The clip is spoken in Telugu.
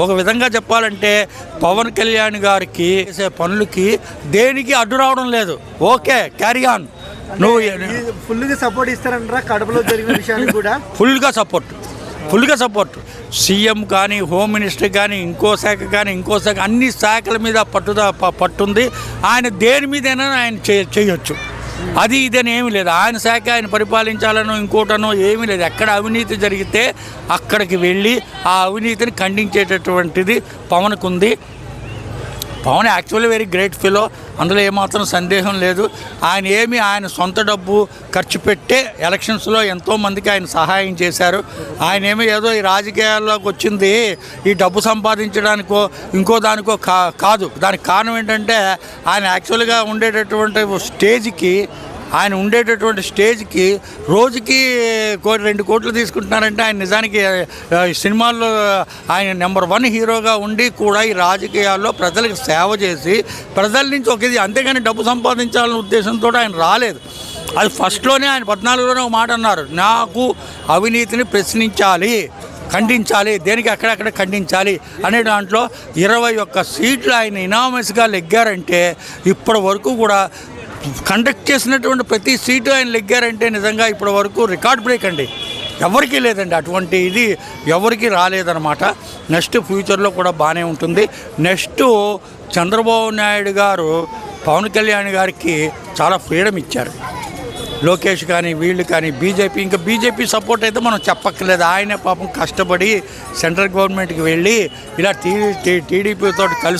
ఒక విధంగా చెప్పాలంటే పవన్ కళ్యాణ్ గారికి చేసే పనులకి దేనికి అడ్డు రావడం లేదు. ఓకే క్యారీ ఆన్ నువ్వు ఫుల్గా సపోర్ట్ ఇస్తారంటారా కడపలో జరిగిన విషయానికి కూడా? ఫుల్గా సపోర్ట్ ఫుల్గా సపోర్ట్ సీఎం కానీ హోమ్ మినిస్టర్ కానీ ఇంకో శాఖ కానీ ఇంకో శాఖ అన్ని శాఖల మీద పట్టుద పట్టుంది. ఆయన దేని మీదైనా ఆయన చే- చేయొచ్చు. అది ఇదని ఏమీ లేదు. ఆయన శాఖ ఆయన పరిపాలించాలనో ఇంకోటనో ఏమీ లేదు. ఎక్కడ అవినీతి జరిగితే అక్కడికి వెళ్ళి ఆ అవినీతిని ఖండించేటటువంటిది పవన్కు ఉంది Pawan actually very great fellow. అందులో ఏమాత్రం సందేహం లేదు. ఆయన ఏమి ఆయన సొంత డబ్బు ఖర్చు పెట్టే ఎలక్షన్స్లో ఎంతోమందికి ఆయన సహాయం చేశారు. ఆయన ఏమి ఏదో ఈ రాజకీయాల్లోకి వచ్చింది. ఈ డబ్బు సంపాదించడానికో ఇంకో దానికో కా కాదు. దానికి కారణం ఏంటంటే ఆయన యాక్చువల్గా ఉండేటటువంటి స్టేజ్కి ఆయన ఉండేటటువంటి స్టేజ్కి రోజుకి కోటి రెండు కోట్లు తీసుకుంటున్నారంటే ఆయన నిజానికి సినిమాల్లో ఆయన నెంబర్ వన్ హీరోగా ఉండి కూడా ఈ రాజకీయాల్లో ప్రజలకు సేవ చేసి ప్రజల నుంచి ఒక ఇది అంతేగాని డబ్బు సంపాదించాలనే ఉద్దేశంతో ఆయన రాలేదు. అది ఫస్ట్లోనే ఆయన పద్నాలుగులోనే ఒక మాట అన్నారు నాకు అవినీతిని ప్రశ్నించాలి ఖండించాలి దేనికి అక్కడక్కడ ఖండించాలి అనే దాంట్లో ఇరవై ఒక్క సీట్లు ఆయన ఇనామస్గా లెగ్గారంటే ఇప్పటి వరకు కూడా కండక్ట్ చేసినటువంటి ప్రతి సీటు ఆయన లెగ్గారంటే నిజంగా ఇప్పటి వరకు రికార్డ్ బ్రేక్ అండి. ఎవరికీ లేదండి. అటువంటి ఇది ఎవరికి రాలేదన్నమాట. నెక్స్ట్ ఫ్యూచర్లో కూడా బాగానే ఉంటుంది. నెక్స్ట్ చంద్రబాబు నాయుడు గారు పవన్ కళ్యాణ్ గారికి చాలా ఫ్రీడమ్ ఇచ్చారు. లోకేష్ కానీ వీళ్ళు కానీ బీజేపీ ఇంకా బీజేపీ సపోర్ట్ అయితే మనం చెప్పక్కర్లేదు. ఆయన పాపం కష్టపడి సెంట్రల్ గవర్నమెంట్కి వెళ్ళి ఇలా టీ టీడీపీతో కలిసి